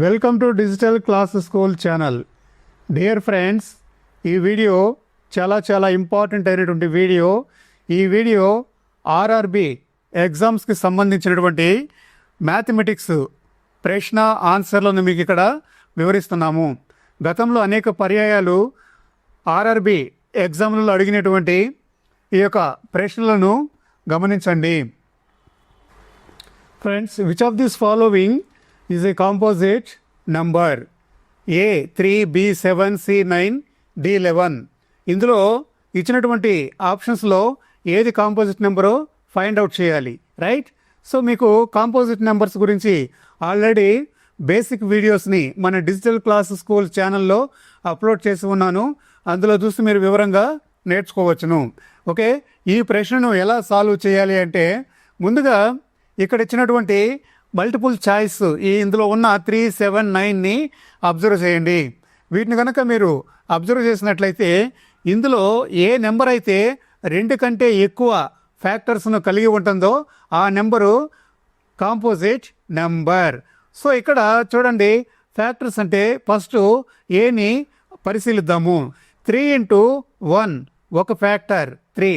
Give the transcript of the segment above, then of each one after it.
Welcome to digital class school channel. Dear friends ఈ video చాలా చాలా ఇంపార్టెంట్ అయినటువంటి వీడియో. ఈ వీడియో ఆర్ఆర్బి ఎగ్జామ్స్కి సంబంధించినటువంటి మ్యాథమెటిక్స్ ప్రశ్న ఆన్సర్లను మీకు ఇక్కడ వివరిస్తున్నాము. గతంలో అనేక పర్యాయాలు ఆర్ఆర్బి ఎగ్జామ్లలో అడిగినటువంటి ఈ యొక్క ప్రశ్నలను గమనించండి. Friends which of this following is a composite number A three B seven C nine D eleven ఇందులో ఇచ్చినటువంటి ఆప్షన్స్లో ఏది కాంపోజిట్ నెంబరో ఫైండ్ అవుట్ చేయాలి రైట్ సో మీకు కాంపోజిట్ నెంబర్స్ గురించి ఆల్రెడీ బేసిక్ వీడియోస్ని మన డిజిటల్ క్లాస్ స్కూల్ ఛానల్లో అప్లోడ్ చేసి ఉన్నాను. అందులో చూసి మీరు వివరంగా నేర్చుకోవచ్చును. ఓకే ఈ ప్రశ్నను ఎలా సాల్వ్ చేయాలి అంటే ముందుగా ఇక్కడ ఇచ్చినటువంటి మల్టిపుల్ చాయిస్ ఈ ఇందులో ఉన్న త్రీ సెవెన్ నైన్ని అబ్జర్వ్ చేయండి. వీటిని కనుక మీరు అబ్జర్వ్ చేసినట్లయితే ఇందులో ఏ నెంబర్ అయితే రెండు కంటే ఎక్కువ ఫ్యాక్టర్స్ను కలిగి ఉంటుందో ఆ నెంబరు కాంపోజిట్ నెంబర్ సో ఇక్కడ చూడండి ఫ్యాక్టర్స్ అంటే ఫస్ట్ ఏని పరిశీలిద్దాము. త్రీ ఇంటూ వన్ ఒక ఫ్యాక్టర్ త్రీ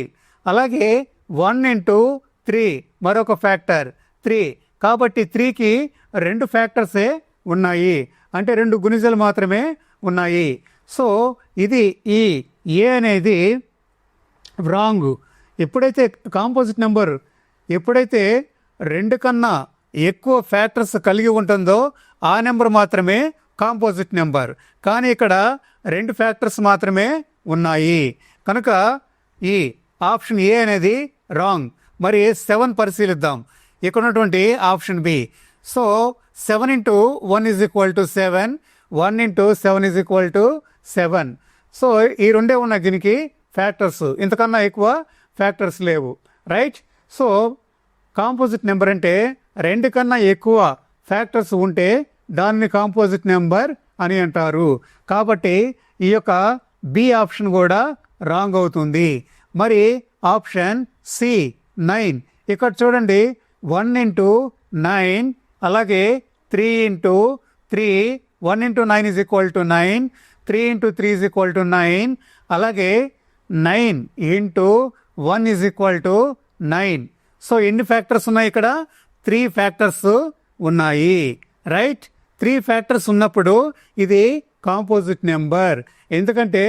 అలాగే వన్ ఇంటూ త్రీ మరొక ఫ్యాక్టర్ త్రీ కాబట్టి త్రీకి రెండు ఫ్యాక్టర్సే ఉన్నాయి. అంటే రెండు గుణిజలు మాత్రమే ఉన్నాయి. సో ఇది ఈ ఏ అనేది రాంగ్. ఎప్పుడైతే కాంపోజిట్ నెంబర్ ఎప్పుడైతే రెండు కన్నా ఎక్కువ ఫ్యాక్టర్స్ కలిగి ఉంటుందో ఆ నెంబర్ మాత్రమే కాంపోజిట్ నెంబర్. కానీ ఇక్కడ రెండు ఫ్యాక్టర్స్ మాత్రమే ఉన్నాయి. కనుక ఈ ఆప్షన్ ఏ అనేది రాంగ్. మరి సెవెన్ పరిశీలిద్దాం. ఇక్కడ ఉన్నటువంటి option B. So seven into one is equal to seven one into seven is equal to seven. So ఈ రెండే ఉన్న దీనికి ఫ్యాక్టర్స్. ఇంతకన్నా ఎక్కువ ఫ్యాక్టర్స్ లేవు. రైట్? సో కాంపోజిట్ నెంబర్ అంటే రెండు కన్నా ఎక్కువ ఫ్యాక్టర్స్ ఉంటే దాన్ని కాంపోజిట్ నెంబర్ అని అంటారు. కాబట్టి ఈ యొక్క బి ఆప్షన్ కూడా రాంగ్ అవుతుంది. మరి ఆప్షన్ సి నైన్. ఇక్కడ చూడండి వన్ ఇంటూ నైన్ అలాగే three into three one into nine is equal to nine three into three is equal to nine అలాగే nine into one is equal to nine. So ఎన్ని factors ఉన్నాయి ఇక్కడ? Three factors ఉన్నాయి. Right? Three factors ఉన్నప్పుడు ఇది composite number. ఎందుకంటే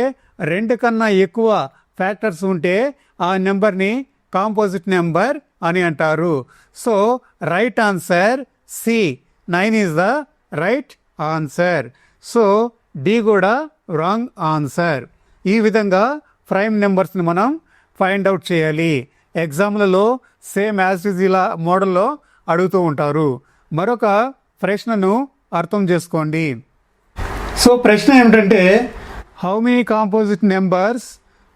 రెండు కన్నా ఎక్కువ ఫ్యాక్టర్స్ ఉంటే ఆ నెంబర్ని కాంపోజిట్ నెంబర్ అని అంటారు. So right answer C nine is the right answer so D కూడా రాంగ్ ఆన్సర్ ఈ విధంగా ప్రైమ్ నెంబర్స్ని మనం ఫైండ్ అవుట్ చేయాలి. ఎగ్జామ్లలో సేమ్ యాజ్ ఇస్ ఇలా మోడల్లో అడుగుతూ ఉంటారు. మరొక ప్రశ్నను అర్థం చేసుకోండి. సో ప్రశ్న ఏమిటంటే how many composite numbers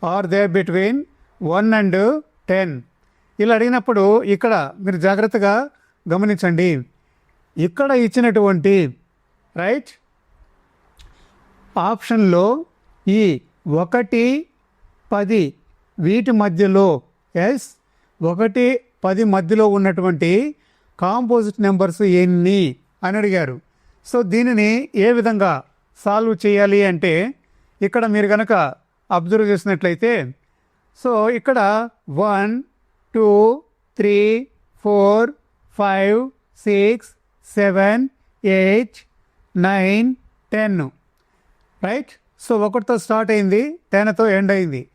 are they between one and ten ఇలా అడిగినప్పుడు ఇక్కడ మీరు జాగ్రత్తగా గమనించండి. ఇక్కడ ఇచ్చినటువంటి రైట్ ఆప్షన్లో ఈ ఒకటి పది వీటి మధ్యలో ఎస్ ఒకటి పది మధ్యలో ఉన్నటువంటి కాంపోజిట్ నెంబర్స్ ఎన్ని అని అడిగారు. సో దీనిని ఏ విధంగా సాల్వ్ చేయాలి అంటే ఇక్కడ మీరు కనుక అబ్జర్వ్ చేసినట్లయితే సో ఇక్కడ one two three four five six seven eight nine ten. Right? So ఒకటితో స్టార్ట్ అయింది టెన్తో ఎండ్ అయింది.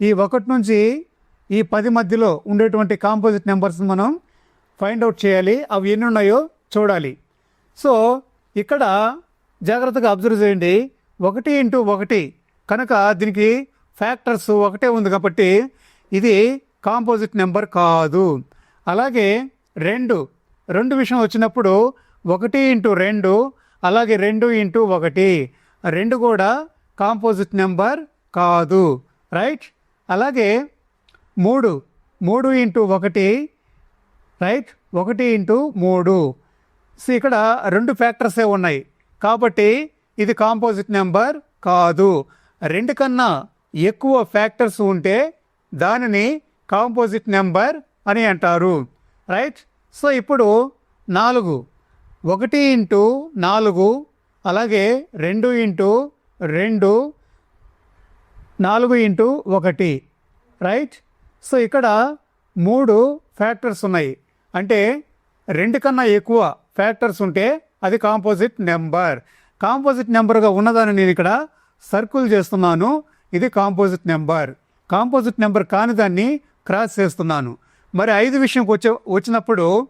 ఈ ఒకటి నుంచి ఈ పది మధ్యలో ఉండేటువంటి కాంపోజిట్ నెంబర్స్ మనం ఫైండ్ అవుట్ చేయాలి. అవి ఎన్ని ఉన్నాయో చూడాలి. సో ఇక్కడ జాగ్రత్తగా అబ్జర్వ్ చేయండి. ఒకటి ఇంటూ ఒకటి. కనుక దీనికి ఫ్యాక్టర్స్ ఒకటే ఉంది కాబట్టి ఇది కాంపోజిట్ నెంబర్ కాదు. అలాగే రెండు రెండు విషయం వచ్చినప్పుడు ఒకటి ఇంటూ రెండు అలాగే రెండు ఇంటూ ఒకటి. రెండు కూడా కాంపోజిట్ నెంబర్ కాదు. రైట్? అలాగే మూడు మూడు ఇంటూ ఒకటి రైట్? ఒకటి ఇంటూ మూడు. సో ఇక్కడ రెండు ఫ్యాక్టర్సే ఉన్నాయి. కాబట్టి ఇది కాంపోజిట్ నెంబర్ కాదు. రెండు కన్నా ఎక్కువ ఫ్యాక్టర్స్ ఉంటే దానిని కాంపోజిట్ నెంబర్ అని అంటారు. రైట్? సో ఇప్పుడు నాలుగు. ఒకటి ఇంటూ నాలుగు అలాగే రెండు ఇంటూ రెండు నాలుగు ఇంటూ ఒకటి. రైట్? సో ఇక్కడ మూడు ఫ్యాక్టర్స్ ఉన్నాయి. అంటే రెండు కన్నా ఎక్కువ ఫ్యాక్టర్స్ ఉంటే అది కాంపోజిట్ నెంబర్. కాంపోజిట్ నెంబర్గా ఉన్నదాన్ని నేను ఇక్కడ సర్కిల్ చేస్తున్నాను. ఇది కాంపోజిట్ నెంబర్. కాంపోజిట్ నెంబర్ కాని దాన్ని క్రాస్ చేస్తున్నాను. మరి ఐదు విషయంకి వచ్చే వచ్చినప్పుడు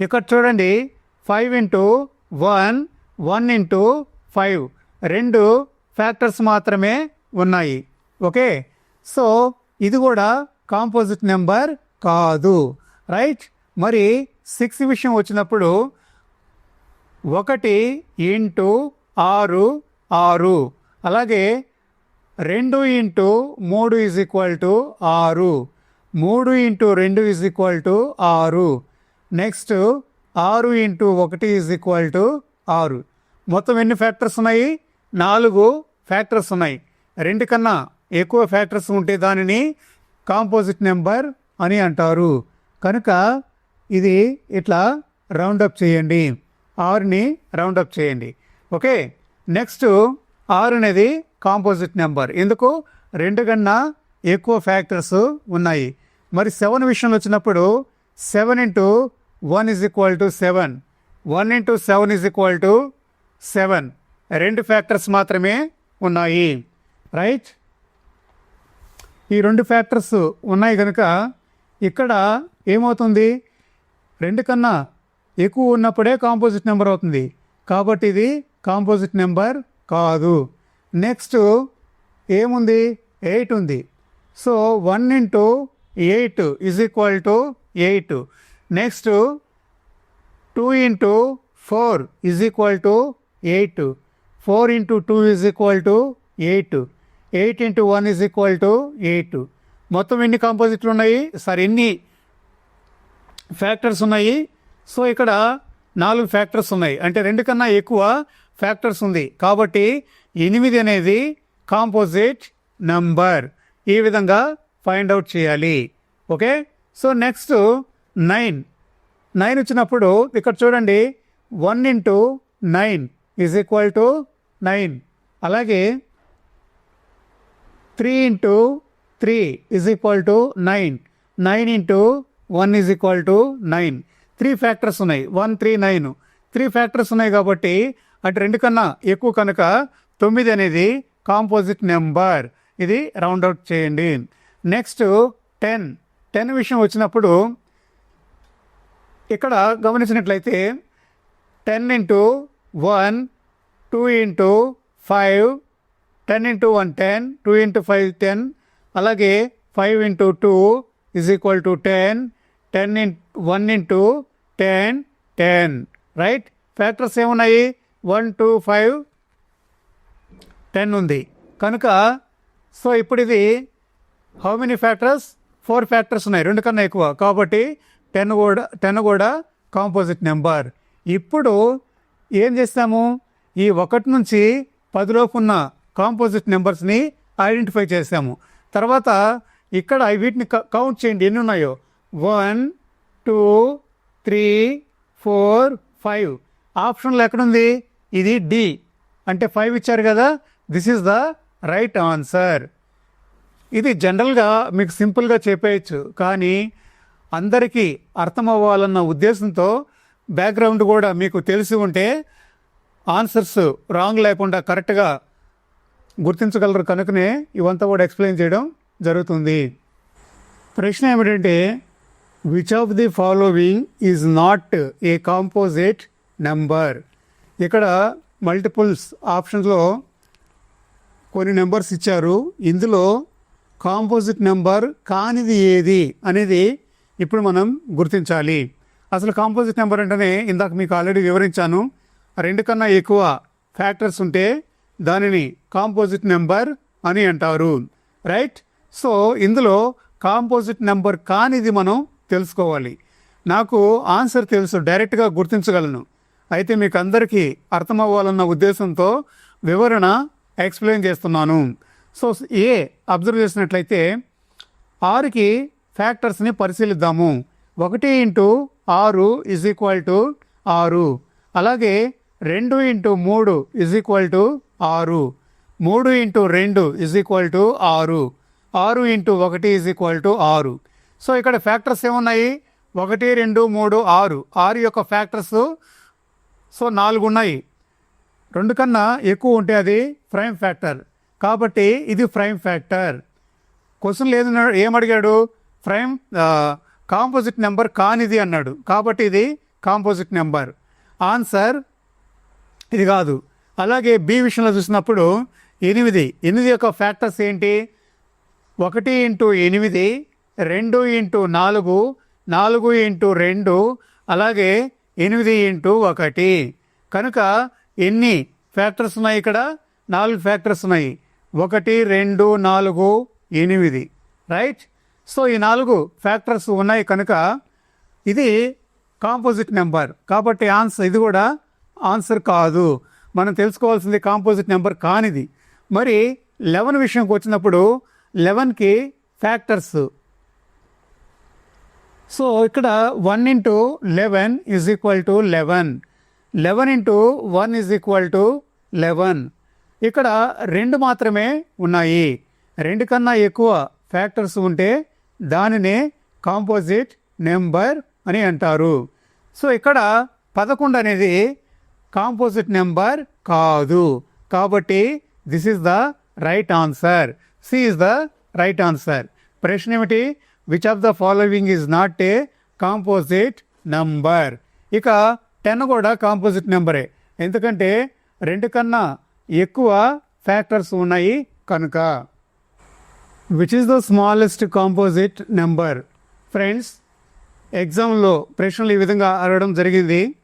ఇక్కడ చూడండి five into one one into five రెండు ఫ్యాక్టర్స్ మాత్రమే ఉన్నాయి. ఓకే? సో ఇది కూడా కాంపోజిట్ నెంబర్ కాదు. రైట్ మరి సిక్స్ విషయం వచ్చినప్పుడు ఒకటి ఇంటూ ఆరు ఆరు. అలాగే రెండు ఇంటూ మూడు ఈజ్ ఈక్వల్ టు ఆరు. మూడు ఇంటూ రెండు ఈజ్ ఈక్వల్ టు ఆరు. నెక్స్ట్ ఆరు ఇంటూ ఒకటి ఈజ్ ఈక్వల్ టు ఆరు. మొత్తం ఎన్ని ఫ్యాక్టర్స్ ఉన్నాయి? నాలుగు ఫ్యాక్టర్స్ ఉన్నాయి. రెండు కన్నా ఎక్కువ ఫ్యాక్టర్స్ ఉంటే దానిని కాంపోజిట్ నెంబర్ అని అంటారు. కనుక ఇది ఇట్లా రౌండప్ చేయండి. ఆరుని రౌండప్ చేయండి. ఓకే నెక్స్ట్ ఆరు అనేది కాంపోజిట్ నెంబర్. ఎందుకు? రెండు కన్నా ఎక్కువ ఫ్యాక్టర్స్ ఉన్నాయి. మరి సెవెన్ విషయంలో వచ్చినప్పుడు seven into one is equal to seven. One into seven is equal to seven. రెండు ఫ్యాక్టర్స్ మాత్రమే ఉన్నాయి. రైట్? ఈ రెండు ఫ్యాక్టర్స్ ఉన్నాయి కనుక ఇక్కడ ఏమవుతుంది? రెండు కన్నా ఎక్కువ ఉన్నప్పుడే కాంపోజిట్ నెంబర్ అవుతుంది. కాబట్టి ఇది కాంపోజిట్ నెంబర్ కాదు. నెక్స్ట్ ఏముంది? ఎయిట్ ఉంది. So one into eight is equal to eight. Next two into four is equal to eight. Four into two is equal to eight. Eight into one is equal to eight. మొత్తం ఎన్ని కాంపోజిట్లు ఉన్నాయి? Sir ఎన్ని factors ఉన్నాయి? So ఇక్కడ నాలుగు factors ఉన్నాయి. అంటే రెండు కన్నా ఎక్కువ ఫ్యాక్టర్స్ ఉంది. కాబట్టి ఎనిమిది అనేది కాంపోజిట్ నంబర్. ఈ విధంగా ఫైండ్ అవుట్ చేయాలి. Okay? So next nine. Nine వచ్చినప్పుడు ఇక్కడ చూడండి. One into nine is equal to nine. అలాగే three into three is equal to nine. Nine into one is equal to nine. Three factors ఉన్నాయి. One three nine. Three factors ఉన్నాయి కాబట్టి అటు రెండు కన్నా ఎక్కువ కనుక తొమ్మిది అనేది కాంపోజిట్ నెంబర్ ఇది రౌండ్ అవుట్ చేయండి. నెక్స్ట్ టెన్ టెన్ విషయం వచ్చినప్పుడు ఇక్కడ గమనించినట్లయితే ten into one two into five ten into one ten two into five ten అలాగే five into two is equal to ten ten in one into ten ten right factors ఏమున్నాయి? One two five ten ఉంది. కనుక so ఇప్పుడు ఇది how many factors four factors ఉన్నాయి. రెండు కన్నా ఎక్కువ. కాబట్టి టెన్ కూడా టెన్ కూడా కాంపోజిట్ నెంబర్ ఇప్పుడు ఏం చేస్తాము? ఈ ఒకటి నుంచి పదిలోపు ఉన్న కాంపోజిట్ నెంబర్స్ని ఐడెంటిఫై చేసాము తర్వాత ఇక్కడ వీటిని క- కౌంట్ చేయండి. ఎన్ని ఉన్నాయో? One two three four five ఆప్షన్లు ఎక్కడుంది? ఇది డి అంటే ఫైవ్ ఇచ్చారు కదా this is the right answer ఇది జనరల్గా మీకు సింపుల్గా చెప్పేయచ్చు కానీ అందరికీ అర్థం అవ్వాలన్న ఉద్దేశంతో బ్యాక్గ్రౌండ్ కూడా మీకు తెలిసి ఉంటే ఆన్సర్స్ రాంగ్ లేకుండా కరెక్ట్గా గుర్తించగలరు కనుకనే ఇవంతా కూడా ఎక్స్ప్లెయిన్ చేయడం జరుగుతుంది. ప్రశ్న ఏమిటంటే which of the following is not a composite number ఇక్కడ మల్టిపుల్స్ ఆప్షన్స్లో కొన్ని నెంబర్స్ ఇచ్చారు. ఇందులో కాంపోజిట్ నెంబర్ కానిది ఏది అనేది ఇప్పుడు మనం గుర్తించాలి. అసలు కాంపోజిట్ నెంబర్ అంటేనే ఇందాక మీకు ఆల్రెడీ వివరించాను. రెండు కన్నా ఎక్కువ ఫ్యాక్టర్స్ ఉంటే దానిని కాంపోజిట్ నెంబర్ అని అంటారు. రైట్ సో ఇందులో కాంపోజిట్ నెంబర్ కానిది మనం తెలుసుకోవాలి. నాకు ఆన్సర్ తెలుసు డైరెక్ట్గా గుర్తించగలను. అయితే మీకు అందరికీ అర్థమవ్వాలన్న ఉద్దేశంతో వివరణ ఎక్స్ప్లెయిన్ చేస్తున్నాను. సో ఏ అబ్జర్వ్ చేసినట్లయితే ఆరుకి ఫ్యాక్టర్స్ని పరిశీలిద్దాము. ఒకటి ఇంటూ ఆరు ఇజ్ ఈక్వల్ టు ఆరు. అలాగే రెండు ఇంటూ మూడు ఇజ్ ఈక్వల్ టు ఆరు. మూడు ఇంటూ రెండు ఇజ్ ఈక్వల్ టు ఆరు. ఆరు ఇంటూ ఒకటి ఇజ్ ఈక్వల్ టు ఆరు. సో ఇక్కడ ఫ్యాక్టర్స్ ఏమున్నాయి? ఒకటి రెండు మూడు ఆరు. ఆరు యొక్క ఫ్యాక్టర్స్ సో నాలుగు ఉన్నాయి రెండు కన్నా ఎక్కువ ఉంటే అది ప్రైమ్ ఫ్యాక్టర్. కాబట్టి ఇది ప్రైమ్ ఫ్యాక్టర్. క్వశ్చన్ లేదు ఏమడిగాడు ప్రైమ్ కాంపోజిట్ నెంబర్ కానిది అన్నాడు. కాబట్టి ఇది కాంపోజిట్ నెంబర్. ఆన్సర్ ఇది కాదు. అలాగే బి విషయంలో చూసినప్పుడు ఎనిమిది. ఎనిమిది యొక్క ఫ్యాక్టర్స్ ఏంటి? ఒకటి ఇంటూ ఎనిమిది రెండు ఇంటూ నాలుగు నాలుగు ఇంటూ రెండు అలాగే ఎనిమిది ఇంటూ ఒకటి. కనుక ఎన్ని ఫ్యాక్టర్స్ ఉన్నాయి ఇక్కడ? నాలుగు ఫ్యాక్టర్స్ ఉన్నాయి. ఒకటి రెండు నాలుగు ఎనిమిది. రైట్? సో ఈ నాలుగు ఫ్యాక్టర్స్ ఉన్నాయి కనుక ఇది కాంపోజిట్ నెంబర్. కాబట్టి ఆన్సర్ ఇది కూడా ఆన్సర్ కాదు. మనం తెలుసుకోవాల్సింది కాంపోజిట్ నెంబర్ కానిది. మరి లెవెన్ విషయంకి వచ్చినప్పుడు లెవెన్కి ఫ్యాక్టర్స్ సో ఇక్కడ one into eleven is equal to eleven eleven into one is equal to eleven ఇక్కడ రెండు మాత్రమే ఉన్నాయి. రెండు కన్నా ఎక్కువ ఫ్యాక్టర్స్ ఉంటే దానినే కాంపోజిట్ నెంబర్ అని అంటారు. సో ఇక్కడ పదకొండు అనేది కాంపోజిట్ నెంబర్ కాదు. కాబట్టి this is the right answer C is the right answer ప్రశ్న ఏమిటి? Which of the following is not a composite number ఇక టెన్ కూడా కాంపోజిట్ నెంబరే ఎందుకంటే రెండు కన్నా ఎక్కువ ఫ్యాక్టర్స్ ఉన్నాయి కనుక. Which is the smallest composite number friends ఎగ్జామ్లో ప్రశ్నలు ఈ విధంగా అడగడం జరిగింది.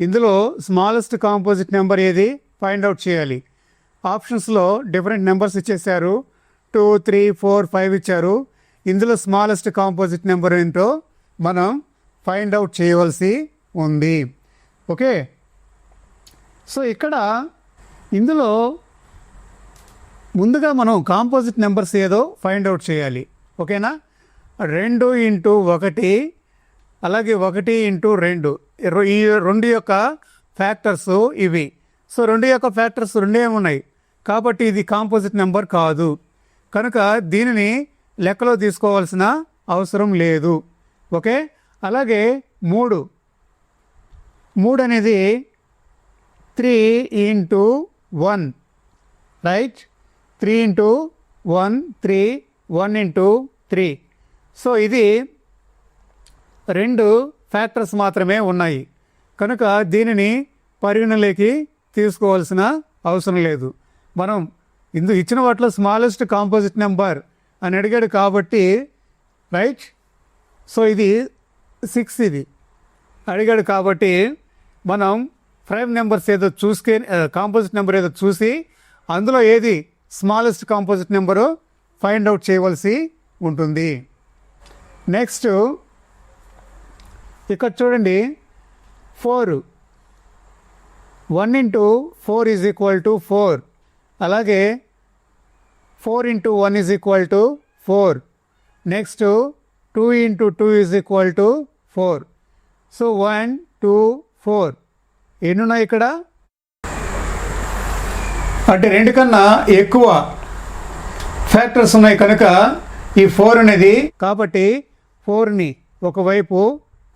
ఇందులో స్మాలెస్ట్ కాంపోజిట్ నెంబర్ ఏది? ఫైండ్ అవుట్ చేయాలి. ఆప్షన్స్లో డిఫరెంట్ నెంబర్స్ ఇచ్చేసారు టూ త్రీ ఫోర్ ఫైవ్ ఇచ్చారు. ఇందులో స్మాలెస్ట్ కాంపోజిట్ నెంబర్ ఏంటో మనం ఫైండ్ అవుట్ చేయవలసి ఉంది. ఓకే సో ఇక్కడ ఇందులో ముందుగా మనం కాంపోజిట్ నెంబర్స్ ఏదో ఫైండ్ అవుట్ చేయాలి. ఓకేనా రెండు ఇంటూ ఒకటి అలాగే ఒకటి ఇంటూ రెండు. ఈ రెండు యొక్క ఫ్యాక్టర్స్ ఇవి. సో రెండు యొక్క ఫ్యాక్టర్స్ రెండే ఉన్నాయి కాబట్టి ఇది కాంపోజిట్ నెంబర్ కాదు. కనుక దీనిని లెక్కలో తీసుకోవాల్సిన అవసరం లేదు. ఓకే? అలాగే మూడు. మూడు అనేది three into one. Right? Three into one three one into three. So ఇది రెండు ఫ్యాక్టర్స్ మాత్రమే ఉన్నాయి. కనుక దీనిని పరిగణలోకి తీసుకోవాల్సిన అవసరం లేదు. మనం ఇందు ఇచ్చిన వాటిలో స్మాలెస్ట్ కాంపోజిట్ నెంబర్ అని అడిగాడు కాబట్టి రైట్? సో ఇది సిక్స్ ఇది. అడిగాడు కాబట్టి మనం ప్రైమ్ నెంబర్స్ ఏదో చూసుకే కాంపోజిట్ నెంబర్ ఏదో చూసి అందులో ఏది smallest composite number find out చేయవలసి ఉంటుంది. నెక్స్ట్ ఇక్కడ చూడండి four. One into four is equal to four. అలాగే four into one is equal to four. Next two into two is equal to four. So one two four. ఎన్ని ఉన్నాయి ఇక్కడ? అంటే రెండు కన్నా ఎక్కువ ఫ్యాక్టర్స్ ఉన్నాయి కనుక ఈ ఫోర్ అనేది కాబట్టి ఫోర్ని ఒకవైపు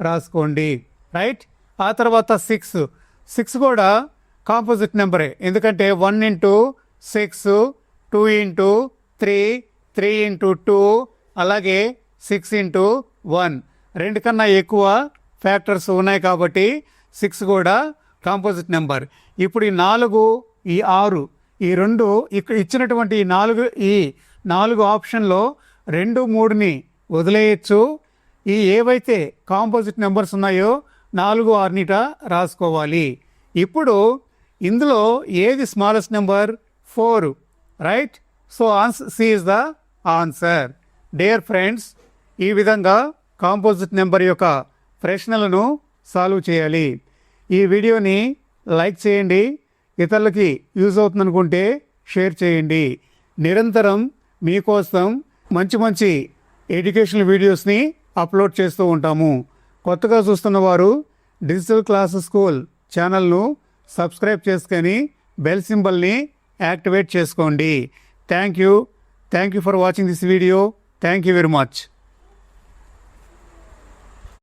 రాసుకోండి. రైట్ ఆ తర్వాత సిక్స్ సిక్స్ కూడా కాంపోజిట్ నెంబరే ఎందుకంటే one into six two into three three into two అలాగే సిక్స్ ఇంటూ వన్. రెండు కన్నా ఎక్కువ ఫ్యాక్టర్స్ ఉన్నాయి కాబట్టి సిక్స్ కూడా కాంపోజిట్ నెంబర్. ఇప్పుడు ఈ నాలుగు ఈ ఆరు ఈ రెండు ఇక్కడ ఇచ్చినటువంటి ఈ నాలుగు ఈ నాలుగు ఆప్షన్లో రెండు మూడుని వదిలేయచ్చు. ఈ ఏవైతే కాంపోజిట్ నెంబర్స్ ఉన్నాయో నాలుగు ఆరునిట రాసుకోవాలి. ఇప్పుడు ఇందులో ఏది smallest number? Four. Right so Ann's C is the answer dear friends ఈ విధంగా కాంపోజిట్ నెంబర్ యొక్క ప్రశ్నలను సాల్వ్ చేయాలి. ఈ వీడియోని లైక్ చేయండి. ఇతరులకి యూజ్ అవుతుంది అనుకుంటే షేర్ చేయండి. నిరంతరం మీకోసం మంచి మంచి ఎడ్యుకేషనల్ వీడియోస్ని అప్లోడ్ చేస్తూ ఉంటాము. కొత్తగా చూస్తున్న వారు డిజిటల్ క్లాస్ స్కూల్ ఛానల్ను సబ్స్క్రైబ్ చేసుకొని బెల్ సింబల్ని యాక్టివేట్ చేసుకోండి. Thank you thank you for watching this video thank you very much